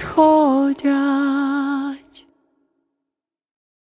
сходять.